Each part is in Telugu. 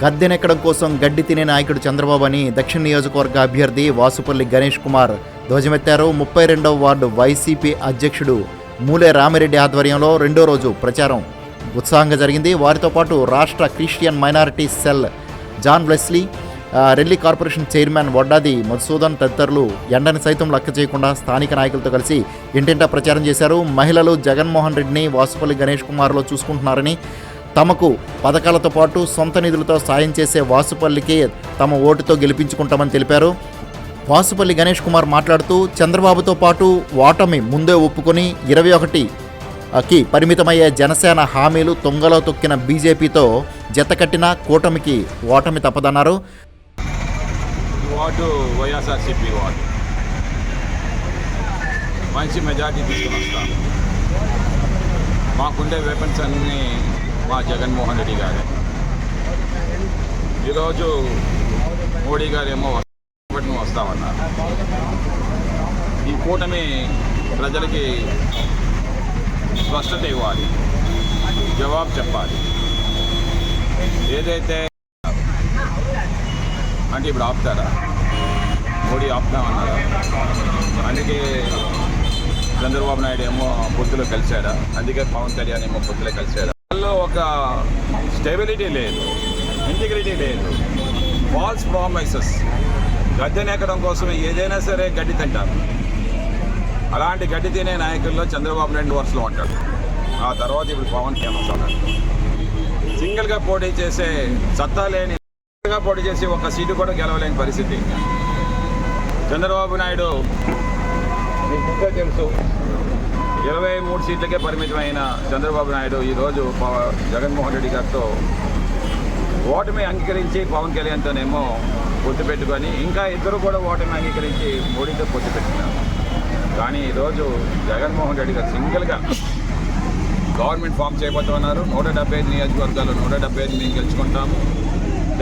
గద్దెనెక్కడం కోసం గడ్డి తినే నాయకుడు చంద్రబాబు అని దక్షిణ నియోజకవర్గ అభ్యర్థి వాసుపల్లి గణేష్ కుమార్ ధ్వజమెత్తారు. ముప్పై రెండవ వార్డు వైసీపీ అధ్యక్షుడు మూలే రామిరెడ్డి ఆధ్వర్యంలో రెండో రోజు ప్రచారం. ఉత్సాహంగా జరిగింది. వారితో పాటు రాష్ట్ర Christian minority cell John Wesley Relli Relli corporation chairman Vaddadi Madhusudan తదితరులు ఎండని సైతం లెక్క చేయకుండా స్థానిక నాయకులతో కలిసి ఇంటింటా ప్రచారం చేశారు. మహిళలు జగన్మోహన్ రెడ్డిని వాసుపల్లి గణేష్ కుమార్లో చూసుకుంటున్నారని తమకు పథకాలతో పాటు సొంత నిధులతో సాయం చేసే వాసుపల్లికి తమ ఓటుతో గెలిపించుకుంటామని తెలిపారు. వాసుపల్లి గణేష్ కుమార్ మాట్లాడుతూ చంద్రబాబుతో పాటు ఓటమి ముందే ఒప్పుకొని ఇరవై ఒకటి కి పరిమితమయ్యే జనసేన హామీలు తొంగలో తొక్కిన బీజేపీతో జతకట్టిన కూటమికి ఓటమి తప్పదన్నారు. Ward YSRCP ward. మంచి మెజార్టీ తీసుకుని వస్తాం మాకుండే వెపన్స్ అన్నీ మా జగన్మోహన్ రెడ్డి గారు. ఈరోజు మోడీ గారేమో వస్తామని వస్తామన్నారు. ఈ కూటమి ప్రజలకి స్పష్టత ఇవ్వాలి జవాబు చెప్పాలి. ఏదైతే అంటే ఇప్పుడు ఆపుతారా? మోడీ ఆపుతామన్నారా అందుకే చంద్రబాబు నాయుడు ఏమో పొత్తులో కలిశాడా? అందుకే పవన్ కళ్యాణ్ ఏమో పొత్తులో కలిశాడా? ఒక స్టెబిలిటీ లేదు ఇంటిగ్రిటీ లేదు. ఫాల్స్ ప్రామిసెస్ గద్దెనెక్కడం కోసం ఏదైనా సరే గడ్డి తింటారు. అలాంటి గడ్డి తినే నాయకుల్లో చంద్రబాబు నాయుడు వరుసలో ఉంటాడు. ఆ తర్వాత ఇప్పుడు పవన్ ఫేమస్ అన్నాడు సింగిల్గా పోటీ చేసే సత్తా లేని సింగిల్గా పోటీ చేసి ఒక సీటు కూడా గెలవలేని పరిస్థితి. చంద్రబాబు నాయుడు మీకు తెలుసు. ఇరవై మూడు సీట్లకే పరిమితమైన చంద్రబాబు నాయుడు ఈరోజు జగన్మోహన్ రెడ్డి గారితో ఓటమి అంగీకరించి పవన్ కళ్యాణ్తోనేమో పొత్తు పెట్టుకొని ఇంకా ఇద్దరు కూడా ఓటమి అంగీకరించి మోడీతో పొత్తు పెట్టుకున్నారు. కానీ ఈరోజు జగన్మోహన్ రెడ్డి గారు సింగిల్గా గవర్నమెంట్ ఫామ్ చేయబోతున్నారు. నూట డెబ్బై ఐదు నియోజకవర్గాల్లో నూట డెబ్బై ఐదు మేము గెలుచుకుంటాము.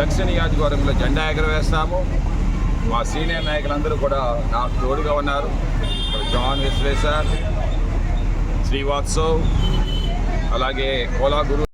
దక్షిణ నియోజకవర్గంలో జెండా ఎగరవేస్తాము. మా సీనియర్ నాయకులందరూ కూడా నాకు తోడుగా ఉన్నారు. జాన్ విశ్వేశ్వర్ శ్రీవాత్సవ్ అలాగే కోలా గురు